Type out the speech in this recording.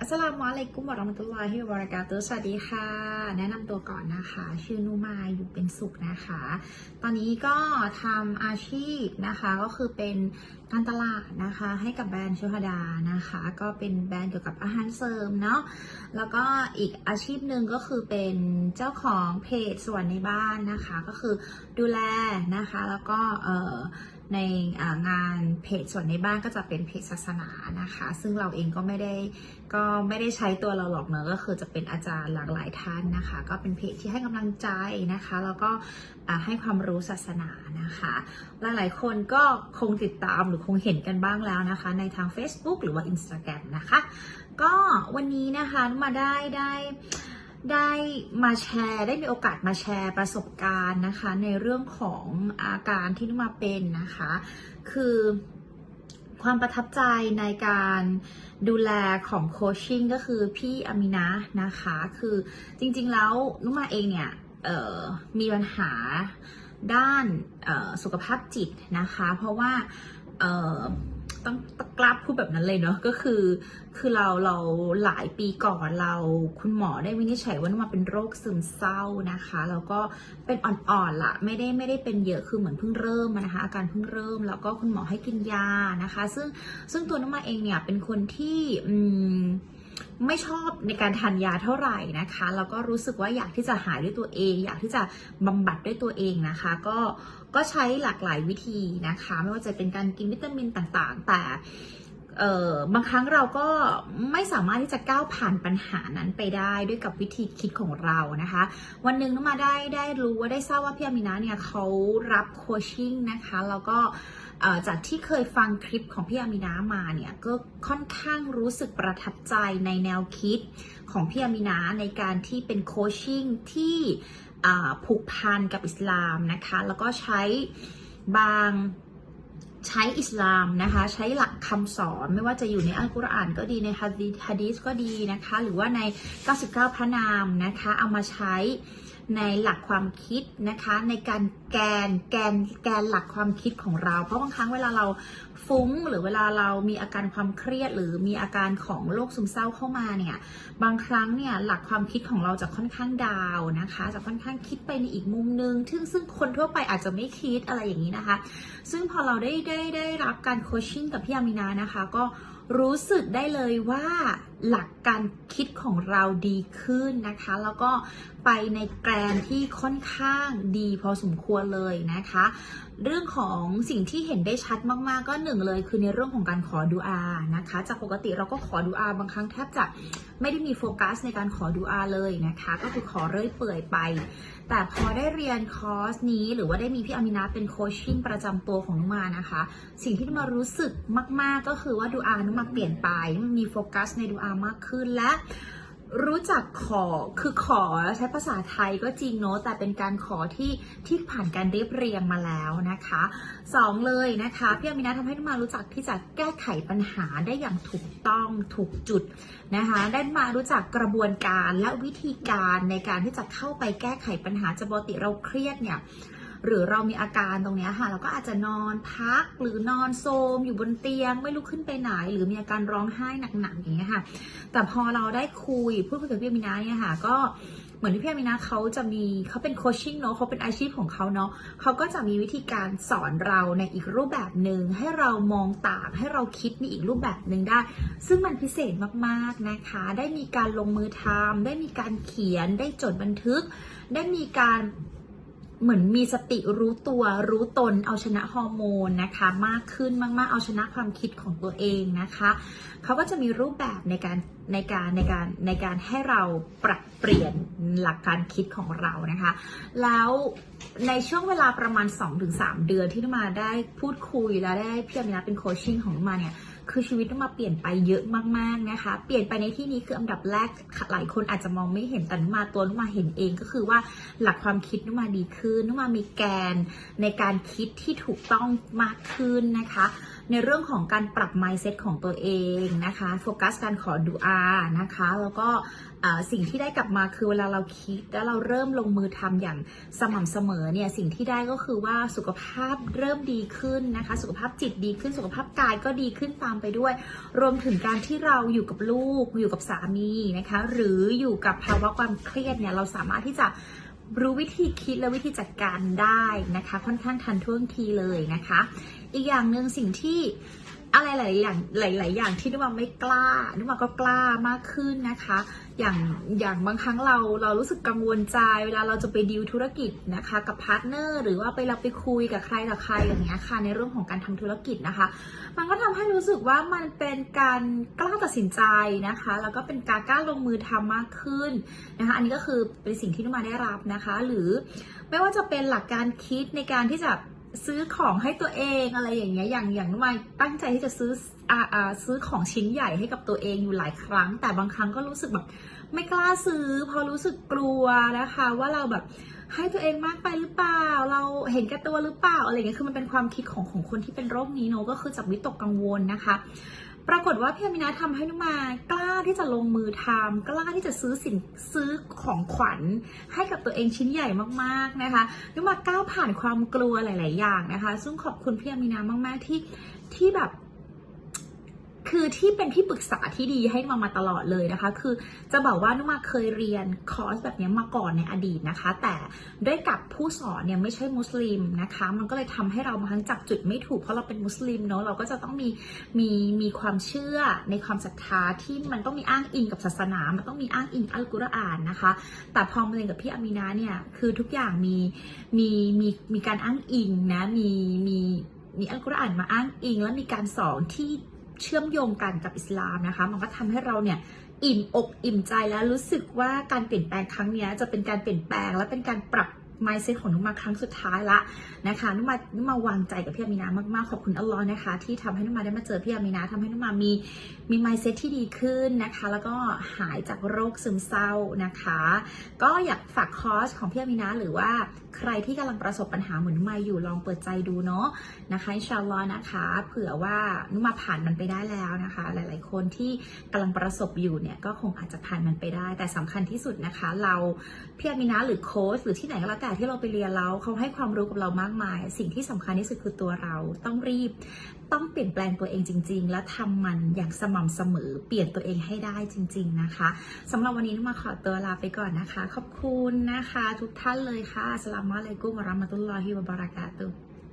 อัสสลามุอะลัยกุมวะเราะมะตุลลอฮิวะบะเราะกาตุฮ์สวัสดีค่ะ แนะนำตัวก่อนนะคะ ชื่อนุมาอยู่เป็นสุขนะคะ ตอนนี้ก็ทำอาชีพนะคะก็คือเป็นการตลาดนะคะให้กับแบรนด์ชูฮดานะคะ ก็เป็นแบรนด์เกี่ยวกับอาหารเสริมเนาะแล้วก็อีกอาชีพหนึ่งก็คือเป็นเจ้าของเพจสวนในบ้านนะคะ ก็คือดูแลนะคะแล้วก็เอ่อ ในงานเพจส่วนในบ้านก็จะเป็นเพจศาสนานะคะ ซึ่งเราเองก็ไม่ได้ก็ไม่ได้ใช้ตัวเราหรอกเนอะก็คือจะเป็นอาจารย์หลากหลายท่านนะคะ ก็เป็นเพจที่ให้กำลังใจนะคะ แล้วก็ให้ความรู้ศาสนานะคะ หลายๆ คนก็คงติดตามหรือคงเห็นกันบ้างแล้วนะคะ ในทาง Facebook หรือว่า Instagram นะคะ ก็วันนี้นะคะมาได้ได้ ได้มาแชร์ได้มีโอกาสมาแชร์ประสบการณ์นะคะ ในเรื่องของอาการที่นุมาเป็นนะคะ คือความประทับใจในการดูแลของโคชชิ่งก็คือพี่อามินะนะคะ คือจริงๆแล้วนุมาเองเนี่ยมีปัญหาด้านสุขภาพจิตนะคะ เพราะว่าต้องาพูดแบบนั้นเลยเนาะก็คือ คือเราเราหลายปีก่อนเราคุณหมอได้วินิจฉัยว่านมาเป็นโรคซึมเศร้านะคะแล้วก็เป็นอ่อนๆละไม่ได้ไม่ได้เป็นเยอะคือเหมือนเพิ่งเริ่มนะคะอาการเพิ่งเริ่มแล้วก็คุณหมอให้กินยานะคะ ซึ่งซึ่งตัวนุมาเองเนี่ยเป็นคนที่อืม ไม่ชอบในการทานยาเท่าไหร่นะคะ แล้วก็รู้สึกว่าอยากที่จะหายด้วยตัวเอง อยากที่จะบำบัดด้วยตัวเองนะคะ ก็ก็ใช้หลากหลายวิธีนะคะ ไม่ว่าจะเป็นการกินวิตามินต่างๆ แต่บางครั้งเราก็ไม่สามารถที่จะก้าวผ่านปัญหานั้นไปได้ด้วยกับวิธีคิดของเรานะคะ วันหนึ่งน้องมาได้ได้รู้ว่าได้ทราบว่าพี่อามินะเนี่ยเขารับโคชชิ่งนะคะ แล้วก็เจากที่เคยฟังคลิปของพี่อามินามาเนี่ยก็ค่อนข้างรู้สึกประทับใจในแนวคิดของพี่อามินาในการที่เป็นโคชชิ่งที่ผูกพันกับอิสลามนะคะแล้วก็ใช้บางใช้อิสลามนะคะใช้หลักคำสอนไม่ว่าจะอยู่ในอัลกุรอานก็ดีในฮะดีษฮะดีษก็ดีนะคะหรือว่าใน 99 พระนามนะคะเอามาใช้ ในหลักความคิดนะคะในการแกนแกนแกนหลักความคิดของเรา เพราะบางครั้งเวลาเราฟุ้งหรือเวลาเรามีอาการความเครียด หรือมีอาการของโรคซึมเศร้าเข้ามาเนี่ยบางครั้งเนี่ยหลักความคิดของเราจะค่อนข้างดาวนะคะจะค่อนข้างคิดไปในอีกมุมนึงซึ่งซึ่งคนทั่วไปอาจจะไม่คิดอะไรอย่างนี้นะคะ ซึ่งพอเราได้ได้ได้รับการโคชชิ่งกับพี่อามินานะคะก็รู้สึกได้เลยว่าหลักการคิดของเราดีขึ้นนะคะ แล้วก็ไปในแกรนที่ค่อนข้างดีพอสมควรเลยนะคะ เรื่องของสิ่งที่เห็นได้ชัดมากๆก็หนึ่งเลย คือในเรื่องของการขอดูอานะคะ จากปกติเราก็ขอดูอาบางครั้งแทบจะไม่ได้มีโฟกัสในการขอดูอาเลยนะคะ ก็คือขอเรื่อยเปื่อยไป แต่พอได้เรียนคอร์สนี้ หรือว่าได้มีพี่อามินาเป็นโคชชิ่งประจำตัวของนุมานะคะ สิ่งที่นุมารู้สึกมาก ๆก็คือว่าดูอานุมาเปลี่ยนไปมีโฟกัสในดูอามากขึ้นและรู้จักขอคือขอใช้ภาษาไทยก็จริงเนาะแต่เป็นการขอที่ที่ผ่านการเรียบเรียงมาแล้วนะคะสองเลยนะคะพี่อามินาทำให้นุมารู้จักที่จะแก้ไขปัญหาได้อย่างถูกต้องถูกจุดนะคะได้มารู้จักกระบวนการและวิธีการในการที่จะเข้าไปแก้ไขปัญหาจะปกติเราเครียดเนี่ย หรือเรามีอาการตรงนี้ค่ะ เราก็อาจจะนอนพักหรือนอนโซมอยู่บนเตียง ไม่ลุกขึ้นไปไหน หรือมีอาการร้องไห้หนักๆอย่างเงี้ยค่ะ แต่พอเราได้คุยพูดคุยกับพี่มินาเนี่ยค่ะ ก็เหมือนที่พี่มินาเขาจะมีเขาเป็นโคชชิ่งเนาะเขาเป็นอาชีพของเขาเนาะเขาก็จะมีวิธีการสอนเราในอีกรูปแบบหนึ่งให้เรามองต่างให้เราคิดในอีกรูปแบบหนึ่งได้ ซึ่งมันพิเศษมากๆนะคะ ได้มีการลงมือทำได้มีการเขียนได้จดบันทึก ได้มีการ เหมือนมีสติรู้ตัวรู้ตนเอาชนะฮอร์โมนนะคะ มากขึ้นมากๆเอาชนะความคิดของตัวเองนะคะเขาก็จะมีรูปแบบในการในการในการในการให้เราปรับเปลี่ยนหลักการคิดของเรานะคะ แล้วในช่วงเวลาประมาณ 2-3 เดือนที่นุมาได้พูดคุยแล้วได้พี่อมินาเป็นโคชชิ่งของนุมาเนี่ย คือชีวิตนุมาเปลี่ยนไปเยอะมากๆนะคะ เปลี่ยนไปในที่นี้คืออันดับแรกหลายคนอาจจะมองไม่เห็นแต่นุมาตัวนุมาเห็นเองก็คือว่าหลักความคิดนุมาดีขึ้นนุมามีแกนในการคิดที่ถูกต้องมากขึ้นนะคะ ในเรื่องของการปรับ mindset ของตัวเองนะคะโฟกัสการขอดูอานะคะแล้วก็สิ่งที่ได้กลับมาคือเวลาเราคิดแล้วเราเริ่มลงมือทำอย่างสม่ำเสมอเนี่ยสิ่งที่ได้ก็คือว่าสุขภาพเริ่มดีขึ้นนะคะ สุขภาพจิตดีขึ้นสุขภาพกายก็ดีขึ้นตามไปด้วย รวมถึงการที่เราอยู่กับลูกอยู่กับสามีนะคะ หรืออยู่กับภาวะความเครียดเนี่ยเราสามารถที่จะรู้วิธีคิดและวิธีจัดการได้นะคะ ค่อนข้างทันท่วงทีเลยนะคะ อีกอย่างหนึ่งสิ่งที่อะไรหลายอย่างหลาย ๆ อย่างที่นุมาไม่กล้านุมาก็กล้ามากขึ้นนะคะ อย่างอย่างบางครั้งเราเรารู้สึกกังวลใจเวลาเราจะไปดีลธุรกิจนะคะ กับพาร์ทเนอร์หรือว่าไปเราไปคุยกับใครต่อใครอย่างเงี้ยค่ะในเรื่องของการทำธุรกิจนะคะ มันก็ทำให้รู้สึกว่ามันเป็นการกล้าตัดสินใจนะคะ แล้วก็เป็นการกล้าลงมือทำมากขึ้นนะคะ อันนี้ก็คือเป็นสิ่งที่นุมาได้รับนะคะ หรือไม่ว่าจะเป็นหลักการคิดในการที่จะ ซื้อของให้ตัวเองอะไรอย่างเงี้ยอย่างอย่างนุมาตั้งใจที่จะซื้ออ่าอ่าซื้อของชิ้นใหญ่ให้กับตัวเองอยู่หลายครั้ง แต่บางครั้งก็รู้สึกแบบไม่กล้าซื้อเพราะรู้สึกกลัวนะคะ ว่าเราแบบให้ตัวเองมากไปหรือเปล่า เราเห็นแก่ตัวหรือเปล่าอะไรเงี้ยคือมันเป็นความคิดของของคนที่เป็นโรคนี้เนาะก็คือจากวิตกกังวลนะคะ ปรากฏว่าพี่มินาทำให้นุมากล้าที่จะลงมือทำกล้าที่จะซื้อสินซื้อของขวัญ ให้กับตัวเองชิ้นใหญ่มากๆนะคะนุมาก้าวผ่านความกลัวหลาย ๆ อย่างนะคะ ซึ่งขอบคุณพี่มินามาก ๆ ที่ที่แบบ คือที่เป็นที่ปรึกษาที่ดีให้มามาตลอดเลยนะคะ คือจะบอกว่านุมาเคยเรียนคอร์สแบบนี้มาก่อนในอดีตนะคะ แต่ด้วยกับผู้สอนเนี่ยไม่ใช่มุสลิมนะคะ มันก็เลยทำให้เราบางครั้งจับจุดไม่ถูกเพราะเราเป็นมุสลิมเนาะเราก็จะต้องมีมีมีความเชื่อในความศรัทธาที่มันต้องมีอ้างอิงกับศาสนา มันต้องมีอ้างอิงอัลกุรอานนะคะ แต่พอมาเรียนกับพี่อามีนาเนี่ยคือทุกอย่างมีมีมีมีการอ้างอิงนะมีมีมีอัลกุรอานมาอ้างอิง และมีการสอนที่ เชื่อมโยงกันกับอิสลามนะคะ มันก็ทำให้เราเนี่ยอิ่มอกอิ่มใจแล้วรู้สึกว่าการเปลี่ยนแปลงครั้งนี้จะเป็นการเปลี่ยนแปลงและเป็นการปรับ mindset ของนุมาครั้งสุดท้ายละนะคะนุมานุมาวางใจกับพี่อามีนามากๆขอบคุณอัลลอฮ์นะคะ ที่ทำให้นุมาได้มาเจอพี่อามีนาทำให้นุมามีมี mindset ที่ดีขึ้นนะคะ แล้วก็หายจากโรคซึมเศร้านะคะ ก็อยากฝากคอร์สของพี่อามีนาหรือว่าใครที่กำลังประสบปัญหาเหมือนนุมาอยู่ลองเปิดใจดูเนาะนะคะอินชาอัลลอฮ์นะคะเผื่อว่านุมาผ่านมันไปได้แล้วนะคะ หลาย ๆ คนที่กำลังประสบอยู่เนี่ยก็คงอาจจะผ่านมันไปได้ แต่สำคัญที่สุดนะคะ เราพี่อามีนาหรือโค้ชหรือที่ไหนก็แล้วแต่ที่เราไปเรียนแล้วเขาให้ความรู้กับเรามากมาย สิ่งที่สำคัญที่สุดคือตัวเราต้องรีบ ต้องเปลี่ยนแปลงตัวเองจริง ๆ และทำมันอย่างสม่ำเสมอ เปลี่ยนตัวเองให้ได้จริง ๆนะคะสำหรับวันนี้นุมาขอตัวลาไปก่อนนะคะ ขอบคุณนะคะ ทุกท่านเลยค่ะสลามอะลัยกุมวะราะมะตุลลอฮิวะบารากาตุ